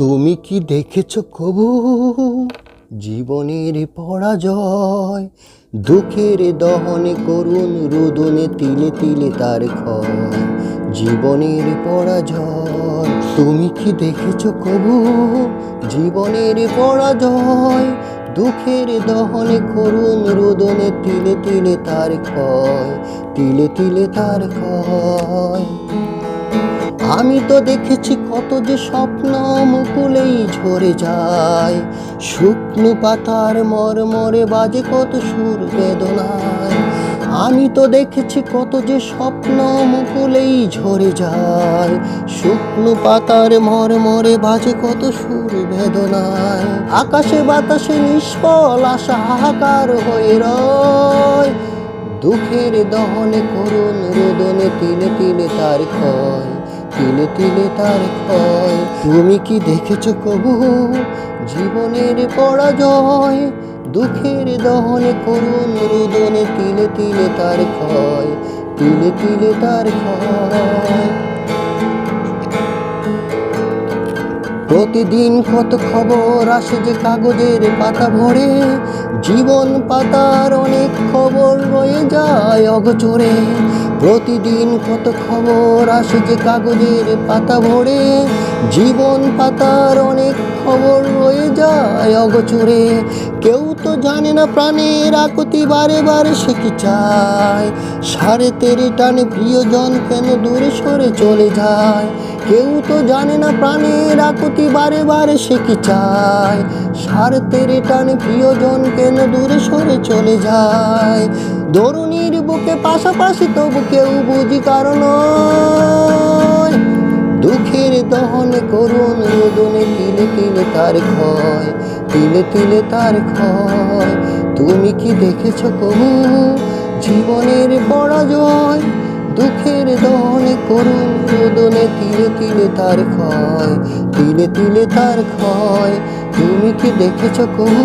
তুমি কি দেখেছ কবু? জীবনের পরাজয়, দুঃখের দহনে করুন রোদনে তিলে তিলে তার ক্ষয়। জীবনের পরাজয়, তুমি কি দেখেছ কবু? জীবনের পরাজয়, দুঃখের দহনে করুন রোদনে তিলে তিলে তার ক্ষয়, তিলে তিলে তার ক্ষয়। আমি তো দেখেছি কত যে স্বপ্ন মুকুলেই ঝরে যায়। শুকনো পাতার মরমরে বাজে কত সুর বেদনায়। আমি তো দেখেছি কত যে স্বপ্ন মুকুলেই ঝরে যায়। শুকনো পাতার মরমরে বাজে কত সুর বেদনায়। আকাশে বাতাসে নিষ্ফল আশা হাহাকার হয়ে রয়। দুঃখের দহনে করুণ রোদনে তিলে তিলে তার ক্ষয়। তিলে তিলে তার ক্ষয়। তুমি কি দেখেছ কবু জীবনের পরাজয়? দুঃখের দহনে করুন রুদনে তিলে তিলে তার ক্ষয়। তিলে তিলে তার ক্ষয়। প্রতিদিন কত খবর আসে যে কাগজের পাতা ভরে, জীবন পাতার অনেক খবর রয়ে যায় অগচরে। প্রতিদিন কত খবর আসে যে কাগজের পাতা ভরে, জীবন পাতার অনেক খবর রয়ে যায় অগচরে। কেউ তো জানে না প্রাণের আকতি বারে বারে সে কি চায়। সাড়ে তেরে টানে প্রিয়জন কেন দূরে সরে চলে যায়। কেউ তো জানে না প্রাণের আকুতি বারে বারে সে কি চায়। সার তেরে টানে প্রিয়জন কেন দূরে সরে চলে যায়? দরুণীর বুকে পাশাপাশি তবু কেউ বুঝি কারণ দুঃখের দহনে করুণ রোদনে তিলে তিলে তার ক্ষয়, তিলে তিলে তার ক্ষয়। তুমি কি দেখেছ কবু? জীবনের পরাজয়, দুঃখের দহনে করুণ রোদনে তিলে তিলে তার ক্ষয় তিলে তিলে তার ক্ষয়। তুমি কি দেখেছ কবু